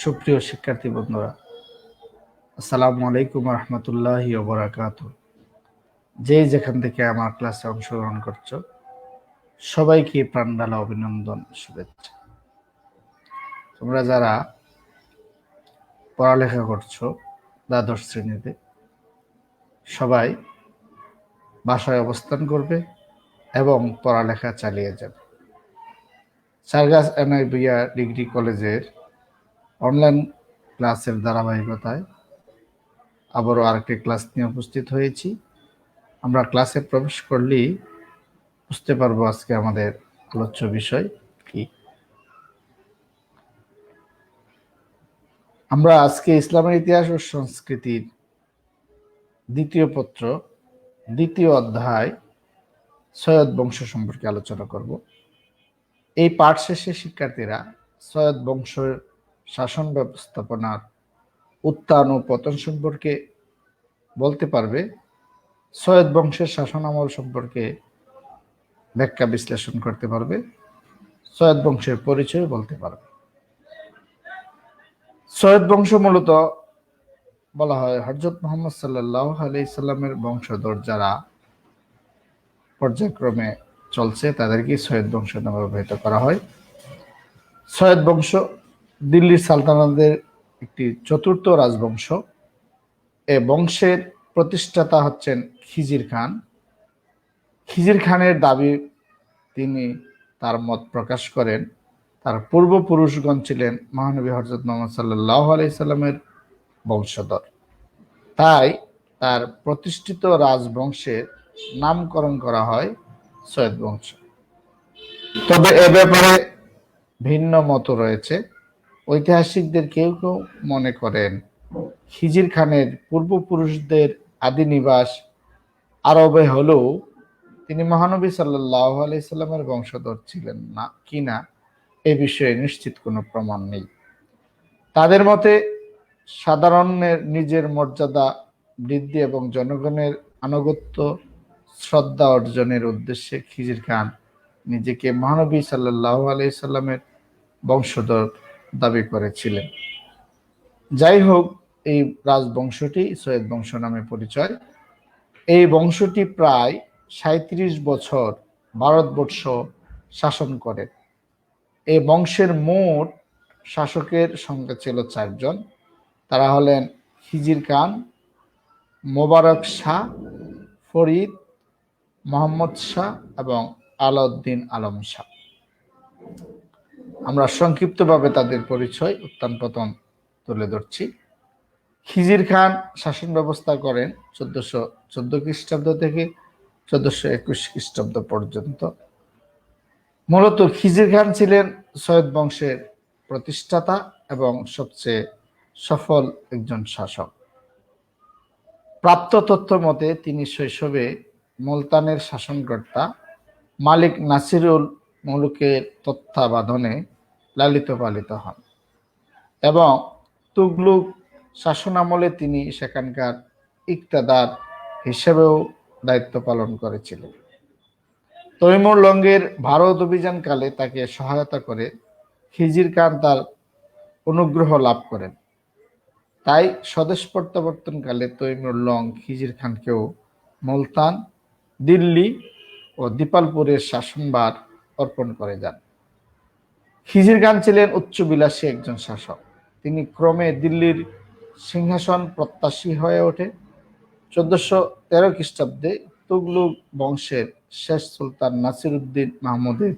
সুপ্রিয় শিক্ষার্থী বন্ধুরা, আসসালামু আলাইকুম রহমতুল্লাহ ওবরাকাত যে যেখান থেকে আমার ক্লাসে অংশগ্রহণ করছ, সবাইকে প্রাণডালা অভিনন্দন, শুভেচ্ছা। তোমরা যারা পড়ালেখা করছ দ্বাদশ শ্রেণীতে, সবাই বাসায় অবস্থান করবে এবং পড়ালেখা চালিয়ে যাবে। সারগাস এনআইবিয়া ডিগ্রি কলেজের অনলাইন ক্লাসের ধারাবাহিকতায় আবারও আরেকটি ক্লাস নিয়ে উপস্থিত হয়েছি। আমরা ক্লাসে প্রবেশ করলেই বুঝতে পারব আজকে আমাদের আলোচ্য বিষয় কি। আমরা আজকে ইসলামের ইতিহাস ও সংস্কৃতির দ্বিতীয় পত্র, দ্বিতীয় অধ্যায় সৈয়দ বংশ সম্পর্কে আলোচনা করব। এই পাঠ শেষে শিক্ষার্থীরা সৈয়দ বংশের শাসন ব্যবস্থাপনার উত্থান ও পতন সম্পর্কে বলতে পারবে। সৈয়দ বংশের শাসন আমল সম্পর্কে ব্যাখ্যা বিশ্লেষণ করতে পারবে। সৈয়দ বংশের পরিচয় বলতে পারবে। সৈয়দ বংশ মূলত বলা হয় হজরত মোহাম্মদ সাল্লাহ আলি সাল্লামের বংশধর যারা পর্যায়ক্রমে চলছে তাদেরকে সৈয়দ বংশ নামে ব্যবহৃত করা হয়। সৈয়দ বংশ দিল্লির সালতানাতের একটি চতুর্থ রাজবংশ এ বংশের প্রতিষ্ঠাতা হচ্ছেন খিজির খান। খিজির খানের দাবি তিনি তার মত প্রকাশ করেন। তার পূর্বপুরুষগণ ছিলেন মহানবী হজরত মোহাম্মদ সাল্লাহ আলাইসাল্লামের বংশধর। তাই তার প্রতিষ্ঠিত রাজবংশের নামকরণ করা হয় সৈয়দ বংশ। তবে এ ব্যাপারে ভিন্ন মত রয়েছে। ঐতিহাসিকদের কেউ কেউ মনে করেন। খিজির খানের পূর্বপুরুষদের আদি নিবাস আরবে হলেও তিনি মহানবী সাল্লাহ আলাইসাল্লামের বংশধর ছিলেন না কিনা এ বিষয়ে নিশ্চিত কোনো প্রমাণ নেই। তাদের মতে সাধারণের নিজের মর্যাদা বৃদ্ধি এবং জনগণের আনুগত্য, শ্রদ্ধা অর্জনের উদ্দেশ্যে খিজির খান নিজেকে মহানবী সাল্লাহ আলাইসাল্লামের বংশধর দাবি করেছিলেন। যাই হোক, এই রাজবংশটি সৈয়দ বংশ নামে পরিচয়। এই বংশটি প্রায় সাঁত্রিশ বছর ভারতবর্ষ শাসন করে। এই বংশের মোট শাসকের সংখ্যা ছিল চারজন। তারা হলেন হিজির খান, মোবারক শাহ, ফরিদ, মোহাম্মদ শাহ এবং আলাউদ্দিন আলম শাহ। সংক্ষিপ্তভাবে তাদের পরিচয়, উত্থান পতন তুলে ধরছি। খিজির খান শাসন ব্যবস্থা করেন চোদ্দশো চোদ্দ খ্রিস্টাব্দ থেকে চোদ্দশো একুশ খ্রিস্টাব্দ পর্যন্ত। মূলত খিজির খান ছিলেন সৈয়দ বংশের প্রতিষ্ঠাতা এবং সবচেয়ে সফল একজন শাসক। প্রাপ্ত তথ্য মতে তিনি শৈশবে মুলতানের শাসনকর্তা মালিক নাসিরুল মুলুকের তত্ত্বাবধানে লালিত পালিত হন। এবং তুগলুক শাসনামলে তিনি সেখানকার ইকতাদার হিসেবেও দায়িত্ব পালন করেছিলেন। তৈমুর লঙ্গের ভারত অভিযানকালে তাকে সহায়তা করে খিজির খান তার অনুগ্রহ লাভ করেন। তাই স্বদেশ প্রত্যাবর্তনকালে তৈমুর লং খিজির খানকেও মুলতান, দিল্লি ও দীপালপুরের শাসনভার অর্পণ করে যান। খিজির খান ছিলেন উচ্চবিলাসী একজন শাসক। তিনি ক্রমে দিল্লির সিংহাসন প্রত্যাশী হয়ে ওঠে। চোদ্দশো তেরো খ্রিস্টাব্দে তুগলুক বংশের শেষ সুলতান নাসির উদ্দিন মাহমুদের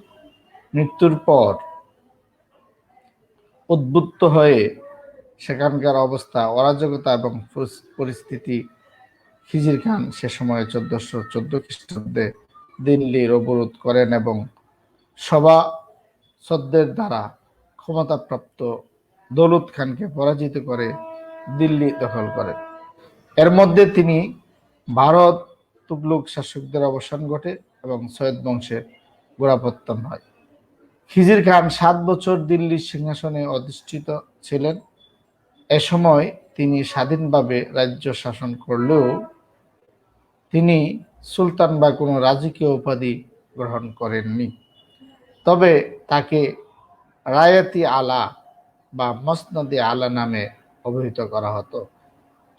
মৃত্যুর পর উদ্বুদ্ধ হয়ে সেখানকার অবস্থা, অরাজকতা এবং পরিস্থিতি খিজির খান সে সময় চোদ্দশো চোদ্দ খ্রিস্টাব্দে দিল্লির অবরোধ করেন এবং সভা সদ্যের দ্বারা ক্ষমতাপ্রাপ্ত দৌলত খানকে পরাজিত করে দিল্লি দখল করেন এর মধ্যে তিনি ভারত তুগলুক শাসকদের অবসান ঘটে এবং সৈয়দ বংশের গোড়াপত্তন হয়। খিজির খান সাত বছর দিল্লির সিংহাসনে অধিষ্ঠিত ছিলেন। এ সময় তিনি স্বাধীনভাবে রাজ্য শাসন করলেও তিনি সুলতান বা কোনো রাজকীয় উপাধি গ্রহণ করেননি। তবে তাকে রায়াতি আলা বা মসনদে আলা নামে অভিহিত করা হতো।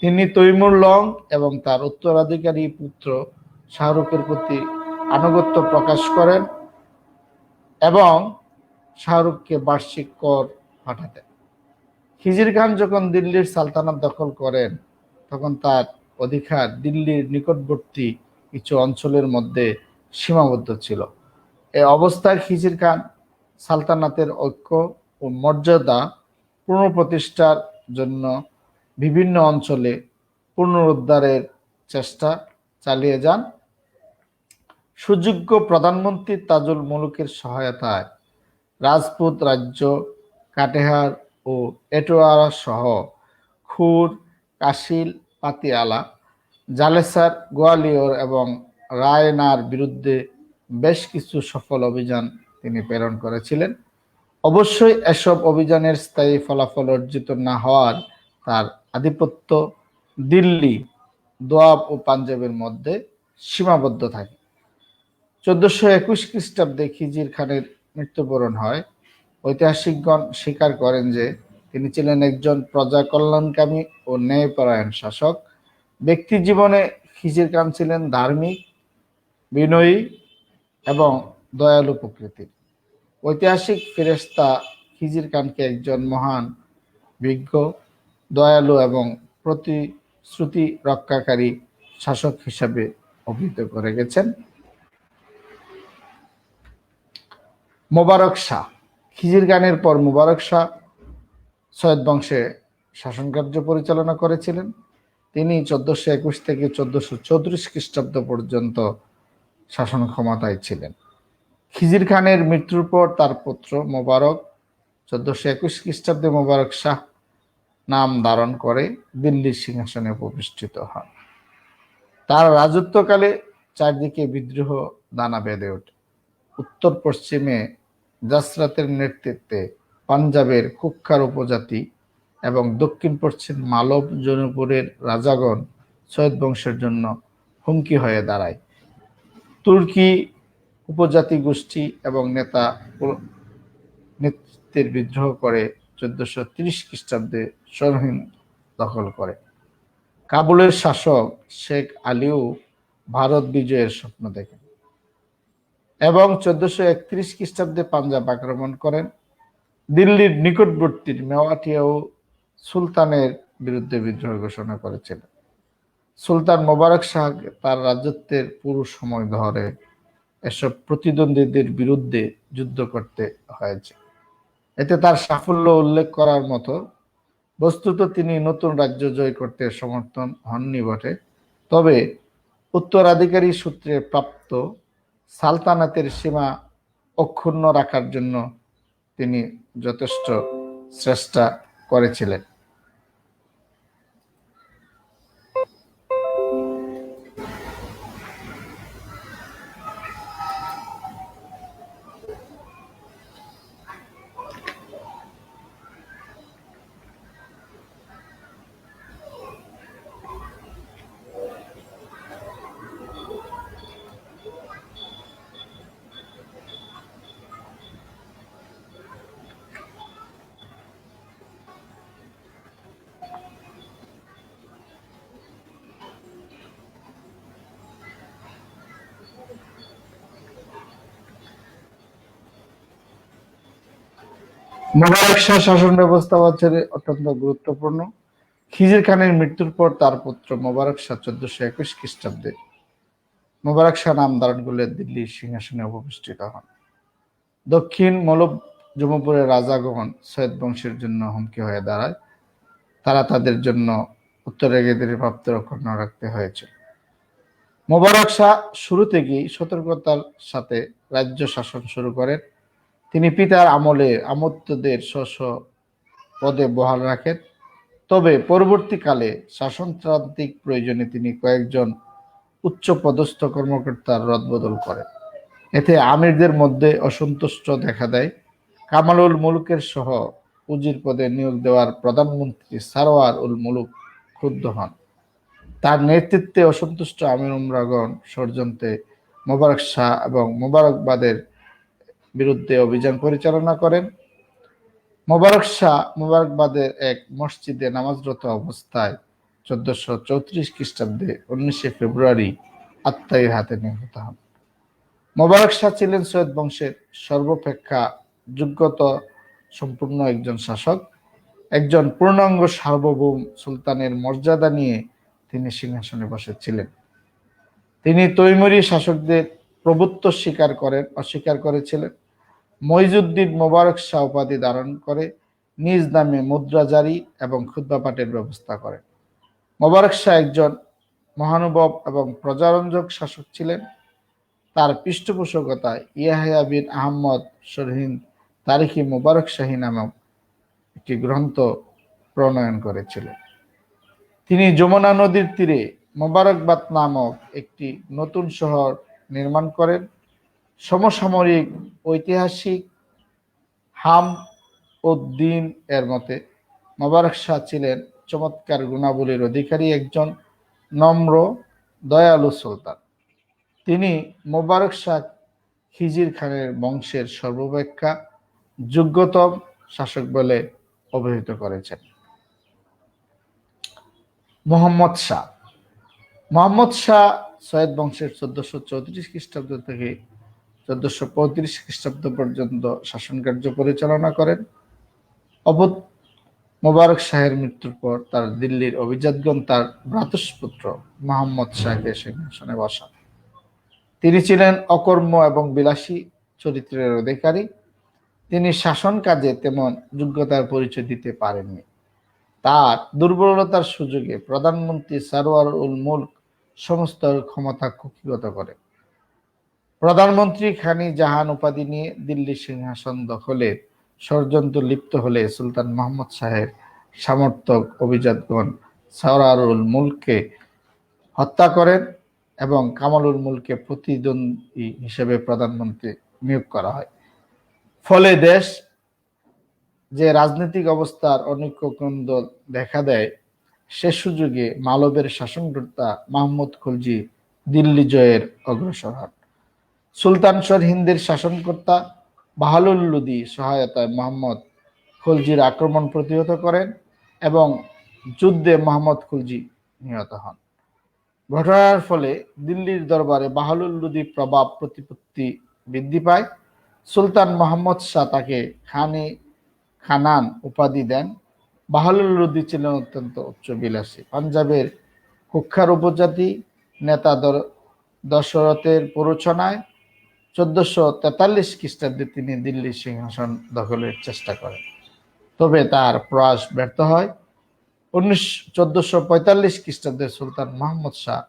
তিনি তৈমুর লং এবং তার উত্তরাধিকারী পুত্র শাহরুখের প্রতি আনুগত্য প্রকাশ করেন এবং শাহরুখকে বার্ষিক কর পাঠাতেন। খিজির খান যখন দিল্লির সালতানাত দখল করেন, তখন তার অধিকার দিল্লির নিকটবর্তী কিছু অঞ্চলের মধ্যে সীমাবদ্ধ ছিল। এই অবস্থায় খিজির খান সালতানাতের ঐক্য ও মর্যাদা পুনঃপ্রতিষ্ঠার জন্য বিভিন্ন অঞ্চলে পুনরুদ্ধারের চেষ্টা চালিয়ে যান। সুযোগ্য প্রধানমন্ত্রী তাজুল মুলুকের সহায়তায় রাজপুত রাজ্য কাটেহার ও এটোয়ারা সহ খুর, কাশিল, পাতিয়ালা, জালেসার, গোয়ালিয়র এবং রায়নার বিরুদ্ধে বেশ কিছু সফল অভিযান তিনি প্রেরণ করেছিলেন। অবশ্যই এসব অভিযানের স্থায়ী ফলাফল অর্জিত না হওয়ার তার আধিপত্য দিল্লি, দোয়াব ও পাঞ্জাবের মধ্যে সীমাবদ্ধ থাকে। চোদ্দশো একুশ খ্রিস্টাব্দে খিজির খানের মৃত্যুবরণ হয়। ঐতিহাসিকগণ স্বীকার করেন যে তিনি ছিলেন একজন প্রজা কল্যাণকামী ও ন্যায়পরায়ণ শাসক। ব্যক্তি জীবনে খিজির খান ছিলেন ধার্মিক, বিনয়ী এবং দয়ালু প্রকৃতির। ঐতিহাসিক ফেরেস্তা খিজির খানকে একজন মহান, বিজ্ঞ, দয়ালু এবং প্রতিশ্রুতি রক্ষাকারী শাসক হিসাবে অভিহিত করে গেছেন। মোবারক শাহ। খিজির গানের পর মুবারক শাহ সৈয়দ বংশে শাসন কার্য পরিচালনা করেছিলেন। তিনি চোদ্দশো একুশ থেকে চোদ্দশো চৌত্রিশ খ্রিস্টাব্দ পর্যন্ত শাসন ক্ষমতায় ছিলেন। খিজির খানের মৃত্যুর পর তার পুত্র মোবারক চোদ্দশো একুশ খ্রিস্টাব্দে মোবারক শাহ নাম ধারণ করে দিল্লির সিংহাসনে প্রতিষ্ঠিত হন। তার রাজত্বকালে চারদিকে বিদ্রোহ দানা বেঁধে ওঠে। উত্তর পশ্চিমে জাসরাতের নেতৃত্বে পাঞ্জাবের কুক্ষার উপজাতি এবং দক্ষিণ পশ্চিম মালব জনপুরের রাজাগণ সৈয়দ বংশের জন্য হুমকি হয়ে দাঁড়ায়। তুর্কি উপজাতি গোষ্ঠী এবং নেতা নেতৃত্বের বিদ্রোহ করে চোদ্দশো তিরিশ খ্রিস্টাব্দে সরহীন দখল করে। কাবুলের শাসক শেখ আলীও ভারত বিজয়ের স্বপ্ন দেখেন এবং চোদ্দশো একত্রিশ খ্রিস্টাব্দে পাঞ্জাব আক্রমণ করেন। দিল্লির নিকটবর্তী মেওয়াটিয়াও সুলতানের বিরুদ্ধে বিদ্রোহ ঘোষণা করেছিলেন সুলতান মোবারক শাহ তার রাজত্বের পুরো সময় ধরে এসব প্রতিদ্বন্দ্বীদের বিরুদ্ধে যুদ্ধ করতে হয়েছে। এতে তার সাফল্য উল্লেখ করার মতো বস্তুত তিনি নতুন রাজ্য জয় করতে সমর্থন হননি বটে। তবে উত্তরাধিকারী সূত্রে প্রাপ্ত সালতানাতের সীমা অক্ষুণ্ণ রাখার জন্য তিনি যথেষ্ট চেষ্টা করেছিলেন। মোবারক শাহ শাসন ব্যবস্থা বছরে অত্যন্ত গুরুত্বপূর্ণ। খিজির খানের মৃত্যুর পর তার পুত্র মোবারক শাহ চোদ্দশো একুশ খ্রিস্টাব্দে মোবারক শাহ নাম ধারণ করলে দিল্লির সিংহাসনে উপবিষ্টিত হন। দক্ষিণ মলব জমপুরের রাজাগণ সৈয়দ বংশের জন্য হুমকি হয়ে দাঁড়ায়। তারা তাদের জন্য উত্তরে গেদের প্রাপ্ত রক্ষণ রাখতে হয়েছিল মোবারক শাহ শুরু থেকেই সতর্কতার সাথে রাজ্য শাসন শুরু করেন। তিনি পিতার আমলে আমত্তদের স্ব পদে বহাল রাখেন। তবে পরবর্তীকালে শাসনতান্ত্রিক প্রয়োজনে তিনি কয়েকজন উচ্চ পদস্থ কর্মকর্তার রদবদল করেন। এতে আমিরদের মধ্যে অসন্তুষ্ট দেখা দেয়। কামালুল মুলুকের সহ উজির পদে নিয়োগ দেওয়ার প্রধানমন্ত্রী সারোয়ার উল মুলুক ক্ষুব্ধ হন। তার নেতৃত্বে অসন্তুষ্ট আমির উমরাগণ ষড়যন্ত্রে মোবারক শাহ এবং মোবারকবাদের বিরুদ্ধে অভিযান পরিচালনা করেন। মোবারক শাহ মুবারকবাদের এক মসজিদে নামাজরত অবস্থায় চোদ্দশো চৌত্রিশ খ্রিস্টাব্দে উনিশে ফেব্রুয়ারি আত্মাইয়ের হাতে নিহত হন। মোবারক শাহ ছিলেন সৈয়দ বংশের সর্বাপেক্ষা যোগ্যত সম্পূর্ণ একজন শাসক, একজন পূর্ণাঙ্গ সার্বভৌম সুলতানের মর্যাদা নিয়ে তিনি সিংহাসনে বসেছিলেন। তিনি তৈমুরী শাসকদের প্রভুত্ব স্বীকার করেন, অস্বীকার করেছিলেন। মইজুদ্দিন মোবারক শাহ উপাধি ধারণ করে, নিজ নামে মুদ্রা জারি এবং খুদ্া পাঠের ব্যবস্থা করেন। মোবারক শাহ একজন মহানুভব এবং প্রজারঞ্জক শাসক ছিলেন। তার পৃষ্ঠপোষকতায় ইয়াহিয়া বিন আহমদ শরহিন তারিখি মোবারক শাহী নামক একটি গ্রন্থ প্রণয়ন করেছিলেন। তিনি যমুনা নদীর তীরে মোবারকবাদ নামক একটি নতুন শহর নির্মাণ করেন। সমসাময়িক, ঐতিহাসিক হাম উদ্দিন এর মতে মোবারক শাহ ছিলেন চমৎকার গুণাবলীর অধিকারী একজন নম্র, দয়ালু সুলতান। তিনি মোবারক শাহ খিজির খানের বংশের সর্বাপেক্ষা যোগ্যতম শাসক বলে অভিহিত করেছেন। মোহাম্মদ শাহ। মোহাম্মদ শাহ সৈয়দ বংশের চোদ্দশো চৌত্রিশ খ্রিস্টাব্দ থেকে চোদ্দশো পঁয়ত্রিশ খ্রিস্টাব্দ পর্যন্ত শাসন কার্য পরিচালনা করেন। অবধ মোবারক শাহের মৃত্যুর পর তার দিল্লির অভিজাতগণ তার ভ্রাতুষ্পুত্র মোহাম্মদ শাহকে সিংহাসনে বসান। তিনি ছিলেন অকর্ম এবং বিলাসী চরিত্রের অধিকারী। তিনি শাসন কাজে তেমন যোগ্যতার পরিচয় দিতে পারেননি। তার দুর্বলতার সুযোগে প্রধানমন্ত্রী সারোয়ার উল মুল্ক সমস্ত ক্ষমতা কুক্ষিগত করে প্রধানমন্ত্রী খানি জাহান উপাধি নিয়ে দিল্লি সিংহাসন দখলে ষড়যন্ত্র লিপ্ত হলে সুলতান মোহাম্মদ শাহের সমর্থক অভিজাতগণ সারারুল মুলকে হত্যা করেন এবং কামালুল মুলকে প্রতিদ্বন্দ্বী হিসেবে প্রধানমন্ত্রী নিয়োগ করা হয়। ফলে দেশ যে রাজনৈতিক অবস্থার অনৈক্যকন্দ দেখা দেয়, সে সুযোগে মালবের শাসনকর্তা মাহমুদ খুলজি দিল্লি জয়ের অগ্রসর হন। সুলতান হিন্দের শাসনকর্তা বাহালুল লুদি সহায়তায় মোহাম্মদ খুলজির আক্রমণ প্রতিহত করেন এবং যুদ্ধে মোহাম্মদ খুলজি নিহত হন। ঘটনার ফলে দিল্লির দরবারে বাহালুল লুদি প্রভাব প্রতিপত্তি বৃদ্ধি পায়। সুলতান মোহাম্মদ শাহ তাকে খানি খানান উপাধি দেন। বাহালুল লুদি ছিলেন অত্যন্ত উচ্চবিলাসী পাঞ্জাবের কুক্ষার উপজাতি নেতা দশরথের প্ররোচনায় চোদ্দশো তেতাল্লিশ খ্রিস্টাব্দে তিনি দিল্লি সিংহাসন দখলের চেষ্টা করেন। তবে তার প্রয়াস ব্যর্থ হয়। উনিশ, চোদ্দশো পঁয়তাল্লিশ খ্রিস্টাব্দে সুলতান মাহমুদ শাহ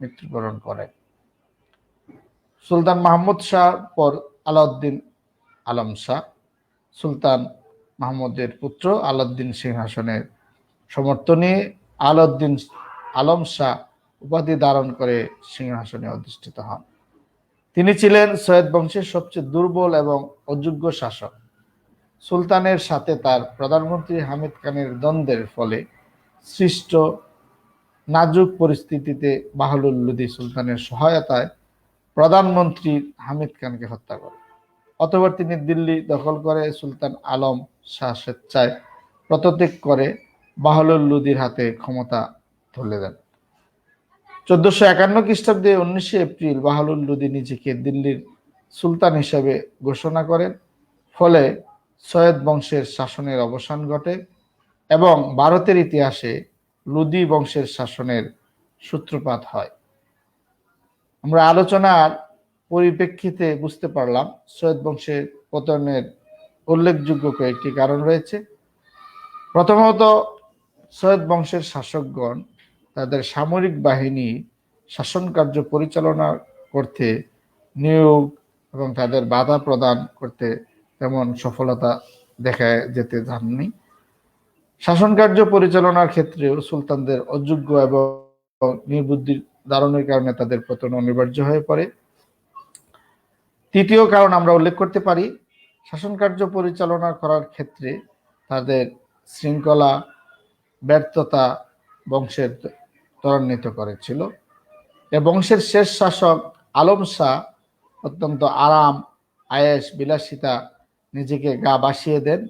মৃত্যুবরণ করেন। সুলতান মাহমুদ শাহ পর আলাউদ্দিন আলম শাহ। সুলতান মাহমুদের পুত্র আলাউদ্দিন সিংহাসনের সমর্থনে আলাউদ্দিন আলম শাহ উপাধি ধারণ করে সিংহাসনে অধিষ্ঠিত হন। ছিলেন সৈয়দ বংশের সবচেয়ে দুর্বল এবং অযোগ্য শাসক। সুলতানের সাথে তার প্রধানমন্ত্রী হামিদ খানের দ্বন্দ্বের ফলে সৃষ্ট নাজুক পরিস্থিতিতে বাহলুল লুদি সুলতানের সহায়তায় প্রধানমন্ত্রী হামিদ খানকে হত্যা করে অতবার তিনি দিল্লি দখল করে সুলতান আলম শাহ স্বেচ্ছায় প্রতত্যাগ করে বাহলুল লুদির হাতে ক্ষমতা তুলে দেন। চোদ্দশো একান্ন খ্রিস্টাব্দে উনিশে এপ্রিল বাহালুল লুদি নিজেকে দিল্লির সুলতান হিসেবে ঘোষণা করেন। ফলে সৈয়দ বংশের শাসনের অবসান ঘটে এবং ভারতের ইতিহাসে লুদি বংশের শাসনের সূত্রপাত হয়। আমরা আলোচনার পরিপ্রেক্ষিতে বুঝতে পারলাম সৈয়দ বংশের পতনের উল্লেখযোগ্য কয়েকটি কারণ রয়েছে। প্রথমত, সৈয়দ বংশের শাসকগণ তাদের সামরিক বাহিনী শাসন কার্য পরিচালনা করতে নিয়োগ এবং তাদের বাধা প্রদান করতে তেমন সফলতা দেখা যেতে যাননি শাসন কার্য পরিচালনার ক্ষেত্রেও সুলতানদের অযোগ্য এবং নির্বুদ্ধির ধারণের কারণে তাদের পতন অনিবার্য হয়ে পড়ে। তৃতীয় কারণ আমরা উল্লেখ করতে পারি, শাসন কার্য পরিচালনা করার ক্ষেত্রে তাদের শৃঙ্খলা, ব্যর্থতা, বংশের ত্বরান্বিত করেছিল। এ বংশের শেষ শাসক আলম শাহ অত্যন্ত আরাম আয়েস বিলাসিতা নিজেকে গা বাসিয়ে দেন,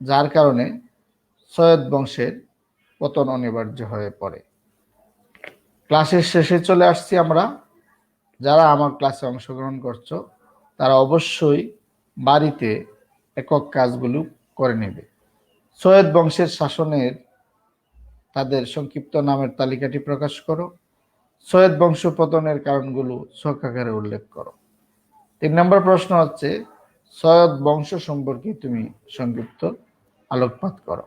যার কারণে সৈয়দ বংশের পতন অনিবার্য হয়ে পড়ে। ক্লাসের শেষে চলে আসছি আমরা। যারা আমার ক্লাসে অংশগ্রহণ করছ, তারা অবশ্যই বাড়িতে একক কাজগুলো করে নেবে। সৈয়দ বংশের শাসনের তাদের সংক্ষিপ্ত নামের তালিকাটি প্রকাশ করো। সৈয়দ বংশ পতনের কারণগুলো ছকাকারে উল্লেখ করো। তিন নম্বর প্রশ্ন হচ্ছে, সৈয়দ বংশ সম্পর্কে তুমি সংক্ষিপ্ত আলোকপাত করো।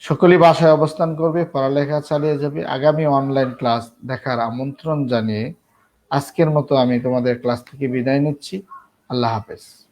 সকলেই বাসায় অবস্থান করবে, পড়ালেখা চালিয়ে যাবে। আগামী অনলাইন ক্লাস দেখার আমন্ত্রণ জানিয়ে আজকের মতো আমি তোমাদের ক্লাস থেকে বিদায় নিচ্ছি। আল্লাহ হাফেজ।